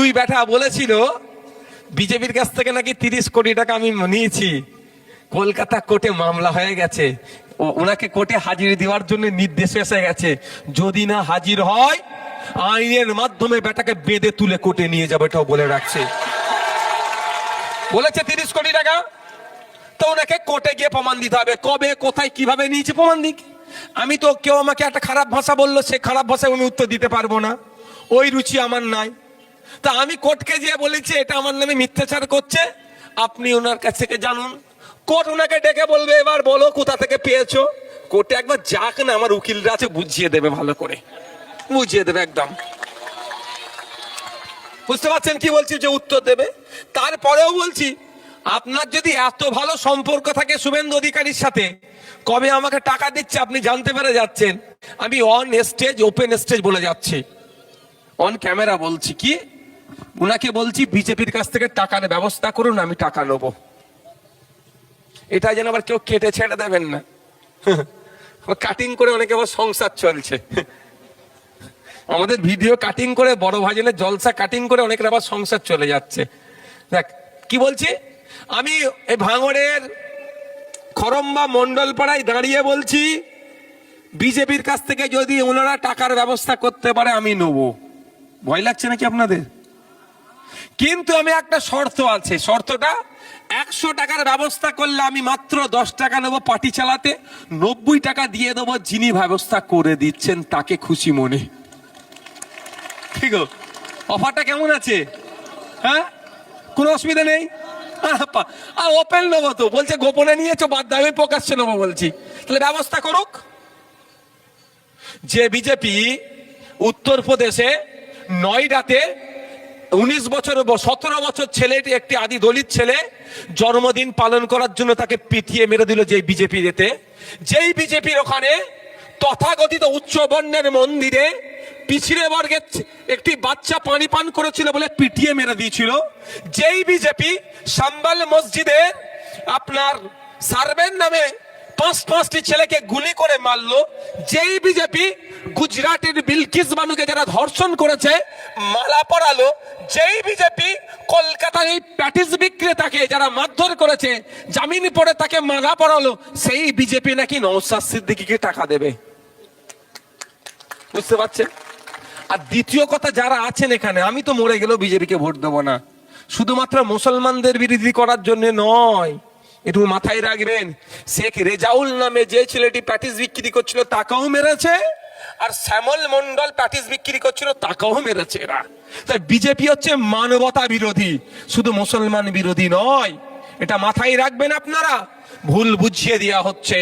দুই ব্যাটা বলেছিল, বিজেপির কাছ থেকে নাকি তিরিশ কোটি টাকা আমি নিয়েছি। কলকাতা কোর্টে মামলা হয়ে গেছে। ওনাকে কোর্টে হাজির দেওয়ার জন্য নির্দেশ এসে গেছে। যদি না হাজির হয়, আইনের মাধ্যমে বেটাকে বেঁধে তুলে কোর্টে নিয়ে যাবে, এটাও বলে রাখছে। বলেছে তিরিশ কোটি টাকা। তো ওনাকে কোর্টে গিয়ে প্রমাণ দিতে হবে। কবে, কোথায়, কীভাবে নিয়েছে প্রমাণ দিক? আমি তো কেউ আমাকে একটা খারাপ ভাষা বলল, সে খারাপ ভাষায় আমি উত্তর দিতে পারব না। ওই রুচি আমার নাই। তা আমি কোর্টকে গিয়ে বলেছি, এটা আমার নামে মিথ্যাচার করছে। আপনি ওনার কাছ থেকে জানুন। কোর্ট ওনাকে ডেকে বলবে, এবার বলো কোথা থেকে পেয়েছ? কোর্টে একবার যাক না, আমার উকিলরা আছে, বুঝিয়ে দেবে ভালো করে। বুঝিয়ে দেবে একদম। বুঝতে পারছেন কি বলছি, যে উত্তর দেবে? তারপরেও বলছি, আপনার যদি এত ভালো সম্পর্ক থাকে শুভেন্দু অধিকারীর সাথে, কবে আমাকে টাকা দিচ্ছে আপনি জানতে পেরে যাচ্ছেন? আমি অন স্টেজ ওপেন স্টেজ বলে যাচ্ছি। অন ক্যামেরা বলছি, কি? উনাকে বলছি, বিজেপির কাছ থেকে টাকার ব্যবস্থা করুন, আমি টাকা নেব। এটা যেন আবার কেউ কেটে ছেড়ে দেবেন না। কাটিং করে অনেকে আবার সংসার চলছে। আমাদের ভিডিও কাটিং করে, বড় ভাজনের জলসা কাটিং করে অনেকের আবার সংসার চলে যাচ্ছে। দেখ, কি বলছি? আমি এই ভাঙড়ের খরম্বা মন্ডল পাড়ায় দাঁড়িয়ে বলছি, বিজেপির কাছ থেকে যদি ওনারা টাকার ব্যবস্থা করতে পারে, আমি নেব। ভয় লাগছে নাকি আপনাদের? কিন্তু আমি একটা শর্ত আছে, শর্তটা, একশো টাকার ব্যবস্থা করলে আমি মাত্র দশ টাকা নেব পার্টি চালাতে, নব্বই টাকা দিয়ে দেবো যিনি ব্যবস্থা করে দিচ্ছেন তাকে খুশি মনে। ঠিক অফারটা কেমন আছে? হ্যাঁ? কোনো অসুবিধা নেই? ওপেন নেব তো, বলছে গোপনে নিয়েছো, বাদ দাও, আমি প্রকাশ্যে নেব বলছি। তাহলে ব্যবস্থা করুক। যে বিজেপি উত্তরপ্রদেশে নয়ডাতে উনিশ বছর সতেরো বছর ছেলেটি একটি আদি দলিত ছেলে, জন্মদিন পালন করার জন্য তাকে পিটিয়ে মেরে দিল যে বিজেপি এতে যেই বিজেপির ওখানে তথাকথিত উচ্চ বর্ণের মন্দিরে পিছিয়ে বর্গের একটি বাচ্চা পানি পান করেছিল বলে পিটিয়ে মেরে দিয়েছিল। যেই বিজেপি সাম্বাল মসজিদে আপনার সার্ভের নামে পাঁচ পাঁচটি ছেলেকে গুলি করে মারলো। যেই বিজেপি গুজরাটের বিলকিস বানুকে যারা ধর্ষণ করেছে, মালা পরালো। যেই বিজেপি কলকাতার এই প্যাটিস বিক্রেতাকে যারা মারধর করেছে, জামিন পড়ে তাকে মালা পরালো, সেই বিজেপি নাকি নৌসাদ সিদ্দিকিকে টাকা দেবে। বুঝতে পারছেন? আর দ্বিতীয় কথা, যারা আছেন এখানে, আমি তো মরে গেলেও বিজেপিকে ভোট দেবো না। শুধুমাত্র মুসলমানদের বিরোধী করার জন্য নয় একটু মাথায় রাখবেন, শেখ রেজাউল নামে যে ছেলেটি প্যাটিস বিক্রি করছিল, তাকেও মেরেছে, আর শ্যামল মন্ডল প্যাটিস বিক্রি করছিল, তাকেও মেরেছে এরা। তাই বিজেপি হচ্ছে মানবতা বিরোধী, শুধু মুসলমান বিরোধী নয়, এটা মাথায় রাখবেন আপনারা। ভুল বুঝিয়ে দেওয়া হচ্ছে,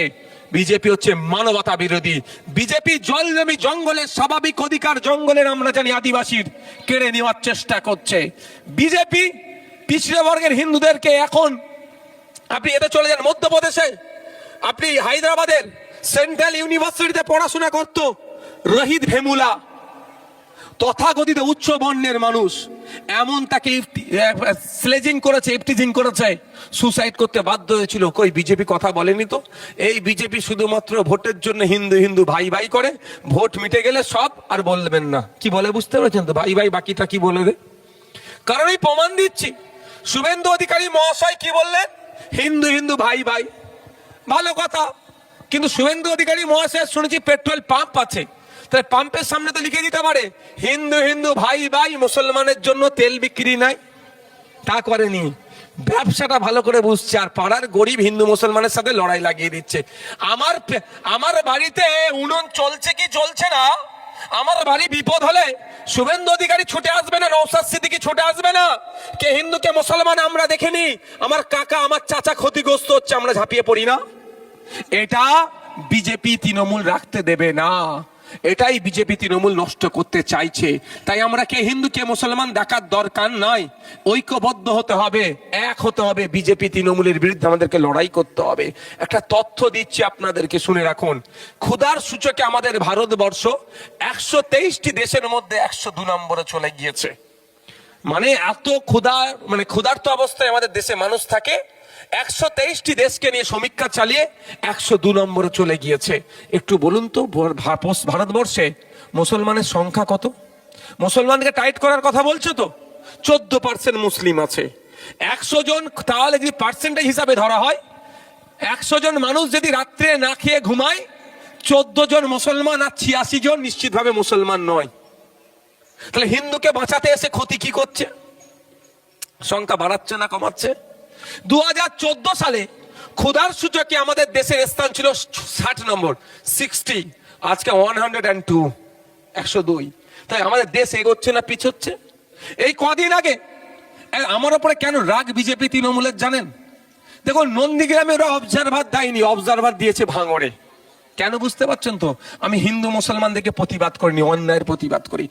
বিজেপি হচ্ছে মানবতা বিরোধী। বিজেপি জল জমি জঙ্গলের স্বাভাবিক অধিকার জঙ্গলের আমরা জানি আদিবাসীর কেড়ে নেওয়ার চেষ্টা করছে। বিজেপি, পিছড়ে বর্গের হিন্দুদেরকে এখন আপনি এতে চলে যান, মধ্যপ্রদেশে। আপনি হায়দ্রাবাদের সেন্ট্রাল ইউনিভার্সিটিতে পড়াশোনা করত রহিত ভেমুলা। তথাকথিত উচ্চ বর্ণের মানুষ। এমন তাকে স্লেজিং করেছে ইফটিজিং করেছে সুসাইড করতে বাধ্য হয়েছিল। কই, বিজেপি কথা বলেনি তো? এই বিজেপি শুধুমাত্র ভোটের জন্য হিন্দু হিন্দু ভাই ভাই করে, ভোট মিটে গেলে সব আর বলবেন না। কি বলে বুঝতে পেরেছেন তো? ভাই ভাই বাকিটা কি বলে দে? কারণ এই প্রমাণ দিচ্ছি। শুভেন্দু অধিকারী মহাশয় কি বললেন? হিন্দু হিন্দু ভাই ভাই। ভালো কথা। কিন্তু শুভেন্দু অধিকারী মহাশয়, শুনেছি পেট্রোল পাম্প আছে। তাহলে পাম্পের সামনে তো লিখে দিতে পারে, হিন্দু হিন্দু ভাই ভাই, মুসলমানের জন্য তেল বিক্রি নাই। তা করেনি। ব্যবসাটা ভালো করে বুঝছে, আর পাড়ার গরিব হিন্দু মুসলমানের সাথে লড়াই লাগিয়ে দিচ্ছে। আমার আমার বাড়িতে উনুন চলছে কি চলছে না? আমার বাড়ি বিপদ হলে শুভেন্দু অধিকারী ছুটে আসবে না নৌসাদ সিদ্দিকি ছুটে আসবে না। কে হিন্দু কে মুসলমান আমরা দেখিনি, আমার কাকা, আমার চাচা ক্ষতিগ্রস্ত হচ্ছে, আমরা ঝাঁপিয়ে পড়ি না। এটা বিজেপি তৃণমূল রাখতে দেবে না। এটাই বিজেপি তৃণমূল নষ্ট করতে চাইছে। তাই আমরা কে হিন্দু কে মুসলমান দেখার দরকার নাই। ঐক্যবদ্ধ হতে হবে, এক হতে হবে। বিজেপি তৃণমূলের বিরুদ্ধে আমাদেরকে লড়াই করতে হবে। একটা তথ্য দিচ্ছি আপনাদেরকে, শুনে রাখুন। ক্ষুধার সূচকে আমাদের ভারতবর্ষ একশো তেইশটি দেশের মধ্যে একশো দু নম্বরে চলে গিয়েছে। মানে এত ক্ষুধা মানে ক্ষুধার্ত অবস্থায় আমাদের দেশে মানুষ থাকে একশো তেইশটি দেশকে নিয়ে সমীক্ষা চালিয়ে একশো দু নম্বরে চলে গিয়েছে। একটু বলুন তো ভারতবর্ষে মুসলমানের সংখ্যা কত? মুসলমানকে টাইট করার কথা বলছো তো? চোদ্দ পার্সেন্ট মুসলিম আছে। একশো জন তাহলে যদি পার্সেন্টেজ হিসাবে ধরা হয়, একশো জন মানুষ যদি রাত্রে না খেয়ে ঘুমায়, চোদ্দ জন মুসলমান আর ছিয়াশি জন নিশ্চিতভাবে মুসলমান নয়। তাহলে হিন্দুকে বাঁচাতে এসে ক্ষতি কি করছে? সংখ্যা বাড়াচ্ছে না, কমাচ্ছে? দু সালে ক্ষুধার সূচকে আমাদের দেশের স্থান ছিল ষাট নম্বর সিক্সটি আজকে ওয়ান হান্ড্রেড অ্যান্ড টু একশো দুই। তাই আমাদের দেশ এগোচ্ছে না, পিছোচ্ছে? এই কদিন আগে আমার ওপরে কেন রাগ বিজেপি, তৃণমূলের জানেন? দেখুন নন্দীগ্রামে ওরা অবজারভার দেয়নি অবজারভার দিয়েছে ভাঙড়ে। কেন বুঝতে পারছেন তো? আমি হিন্দু মুসলমানদেরকে প্রতিবাদ করিনি, অন্যায়ের প্রতিবাদ করি।